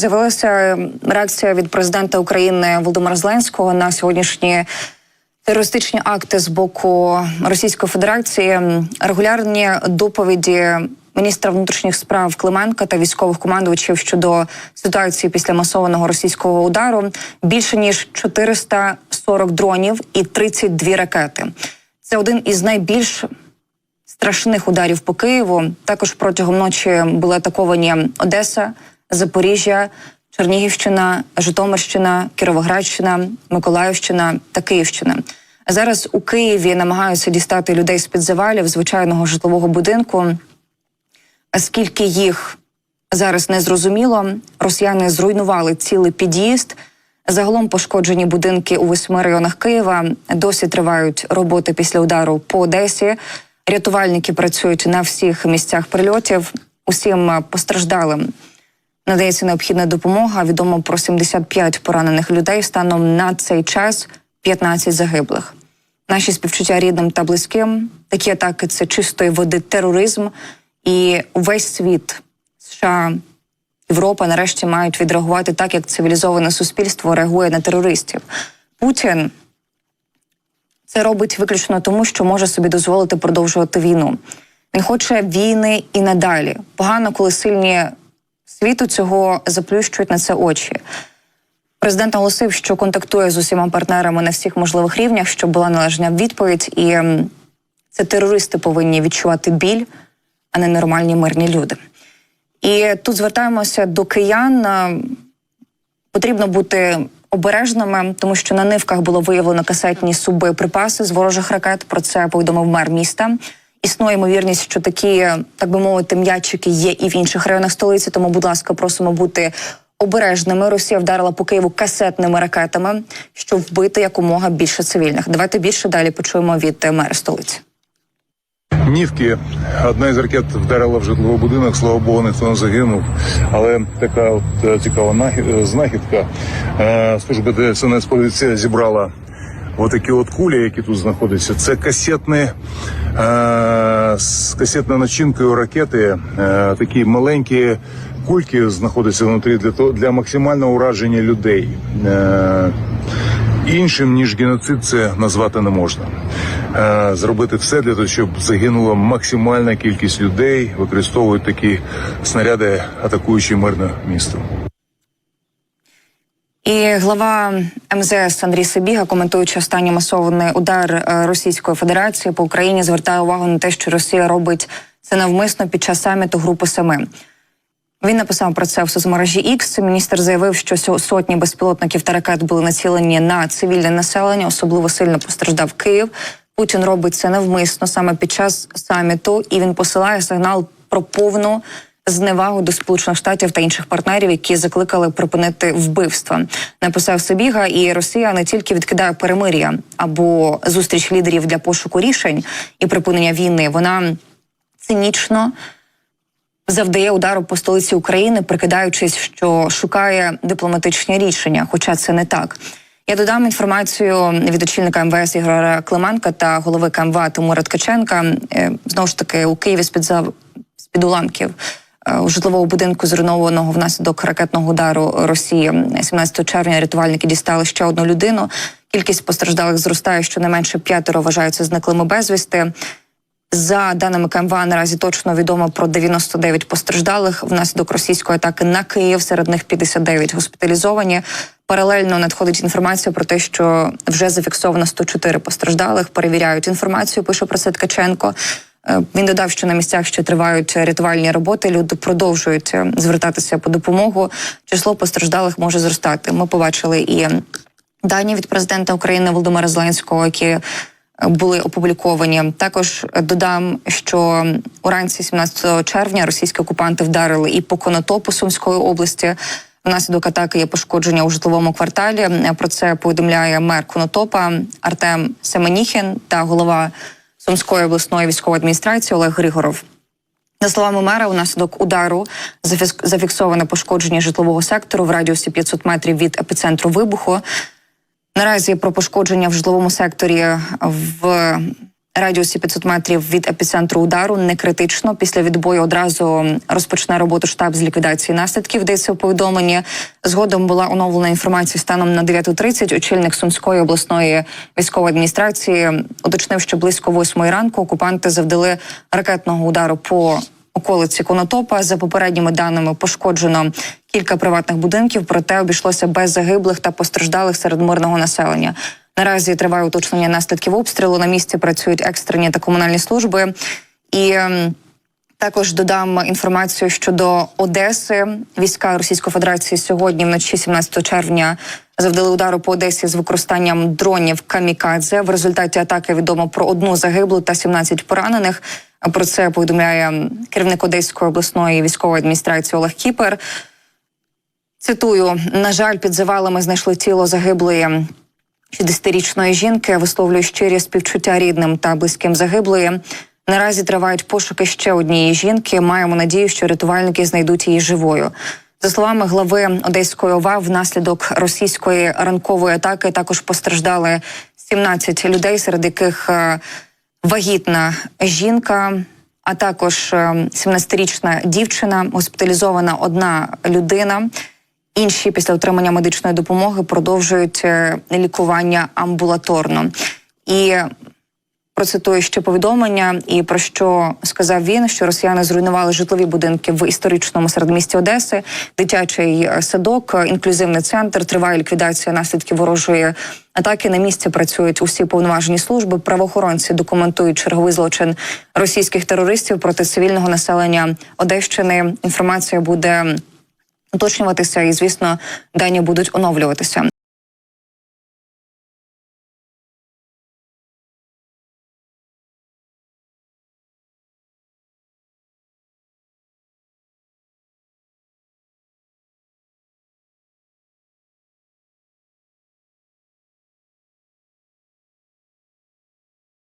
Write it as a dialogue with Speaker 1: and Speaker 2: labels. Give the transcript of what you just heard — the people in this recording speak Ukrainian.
Speaker 1: З'явилася реакція від президента України Володимира Зеленського на сьогоднішні терористичні акти з боку Російської Федерації. Регулярні доповіді міністра внутрішніх справ Клименка та військових командувачів щодо ситуації після масованого російського удару більше ніж 440 дронів і 32 ракети. Це один із найбільш страшних ударів по Києву. Також протягом ночі були атаковані Одеса, Запоріжжя, Чернігівщина, Житомирщина, Кіровоградщина, Миколаївщина та Київщина. Зараз у Києві намагаються дістати людей з під завалів звичайного житлового будинку. Скільки їх зараз не зрозуміло, росіяни зруйнували цілий під'їзд. Загалом пошкоджені будинки у восьми районах Києва. Досі тривають роботи після удару по Одесі. Рятувальники працюють на всіх місцях прильотів. Усім постраждалим надається необхідна допомога. Відомо про 75 поранених людей. Станом на цей час 15 загиблих. Наші співчуття рідним та близьким. Такі атаки це чистої води тероризм, і увесь світ США. Європа нарешті мають відреагувати так, як цивілізоване суспільство реагує на терористів. Путін це робить виключно тому, що може собі дозволити продовжувати війну. Він хоче війни і надалі. Погано, коли сильні світу цього заплющують на це очі. Президент наголосив, що контактує з усіма партнерами на всіх можливих рівнях, щоб була належна відповідь, і ем, це терористи повинні відчувати біль, а не нормальні мирні люди. І тут звертаємося до киян. Потрібно бути обережними, тому що на нивках було виявлено касетні суббоєприпаси з ворожих ракет. Про це повідомив мер міста. Існує ймовірність, що такі, так би мовити, м'ячики є і в інших районах столиці. Тому, будь ласка, просимо бути обережними. Росія вдарила по Києву касетними ракетами, щоб вбити якомога більше цивільних. Давайте більше далі почуємо від мера столиці.
Speaker 2: Нівки одна із ракет вдарила в житловий будинок. Слава Богу, ніхто не загинув. Але така от е, цікава е, знахідка. Е, Служба ДСНС поліція зібрала отакі от кулі, які тут знаходяться. Це касетні, е, з касетною начинкою ракети. Е, такі маленькі кульки знаходяться внутрі для того для максимального ураження людей. Е, Іншим ніж геноцид це назвати не можна. Е, Зробити все для того, щоб загинула максимальна кількість людей, використовують такі снаряди, атакуючи мирне місто.
Speaker 1: І глава МЗС Андрій Сибіга, коментуючи останній масований удар е, Російської Федерації по Україні, звертає увагу на те, що Росія робить це навмисно під час саміту Групи Семи. Він написав про це в соцмережі X. Міністр заявив, що сотні безпілотників та ракет були націлені на цивільне населення. Особливо сильно постраждав Київ. Путін робить це навмисно саме під час саміту, і він посилає сигнал про повну зневагу до сполучених штатів та інших партнерів, які закликали припинити вбивства. Написав Сибіга, і Росія не тільки відкидає перемир'я або зустріч лідерів для пошуку рішень і припинення війни. Вона цинічно завдає удару по столиці України, прикидаючись, що шукає дипломатичні рішення, хоча це не так. Я додам інформацію від очільника МВС Ігоря Клименка та голови КМВА Тимура Ткаченка. Е, Знову ж таки, у Києві з під зав... з уламків житлового будинку, зруйнованого внаслідок ракетного удару Росії 17 червня. Рятувальники дістали ще одну людину. Кількість постраждалих зростає, щонайменше п'ятеро вважаються зниклими безвісти. За даними КМВА, наразі точно відомо про 99 постраждалих внаслідок російської атаки на Київ. Серед них 59 госпіталізовані. Паралельно надходить інформація про те, що вже зафіксовано 104 постраждалих. Перевіряють інформацію. Пише про це Ткаченко. Е, Він додав, що на місцях ще тривають рятувальні роботи. Люди продовжують е, звертатися по допомогу. Число постраждалих може зростати. Ми побачили і дані від президента України Володимира Зеленського, які е, були опубліковані. Також додам, що уранці 17 червня російські окупанти вдарили і по Конотопу Сумської області. Внаслідок атаки є пошкодження у житловому кварталі. Про це повідомляє мер Конотопа Артем Семеніхін та голова Сумської обласної військової адміністрації Олег Григоров. За словами мера, унаслідок удару зафіксоване пошкодження житлового сектору в радіусі 500 метрів від епіцентру вибуху. Наразі про пошкодження в житловому секторі в радіусі 500 метрів від епіцентру удару не критично. Після відбою одразу розпочне роботу штаб з ліквідації наслідків. Йдеться у повідомленні. Згодом була оновлена інформація станом на 9.30. Очільник Сумської обласної військової адміністрації уточнив, що близько 8 ранку окупанти завдали ракетного удару по околиці Конотопа. За попередніми даними пошкоджено кілька приватних будинків, проте обійшлося без загиблих та постраждалих серед мирного населення. Наразі триває уточнення наслідків обстрілу. На місці працюють екстрені та комунальні служби. І ем, також додам інформацію щодо Одеси. Війська Російської Федерації сьогодні, вночі 17 червня, завдали удару по Одесі з використанням дронів камікадзе. В результаті атаки відомо про одну загиблу та 17 поранених. Про це повідомляє керівник Одеської обласної військової адміністрації Олег Кіпер. Цитую: на жаль, під завалами знайшли тіло загиблої 60-річної жінки. Висловлюю щирі співчуття рідним та близьким загиблої. Наразі тривають пошуки ще однієї жінки. Маємо надію, що рятувальники знайдуть її живою. За словами глави Одеської ОВА, внаслідок російської ранкової атаки також постраждали 17 людей, серед яких е, вагітна жінка, а також е, 17-річна дівчина, госпіталізована одна людина. Інші після отримання медичної допомоги продовжують е, лікування амбулаторно. І процитую ще повідомлення, і про що сказав він, що росіяни зруйнували житлові будинки в історичному середмісті Одеси, дитячий е, садок, е, інклюзивний центр. Триває ліквідація наслідків ворожої атаки. На місці працюють усі повноважені служби. Правоохоронці документують черговий злочин російських терористів проти цивільного населення Одещини. Інформація буде уточнюватися, і звісно, дані будуть оновлюватися.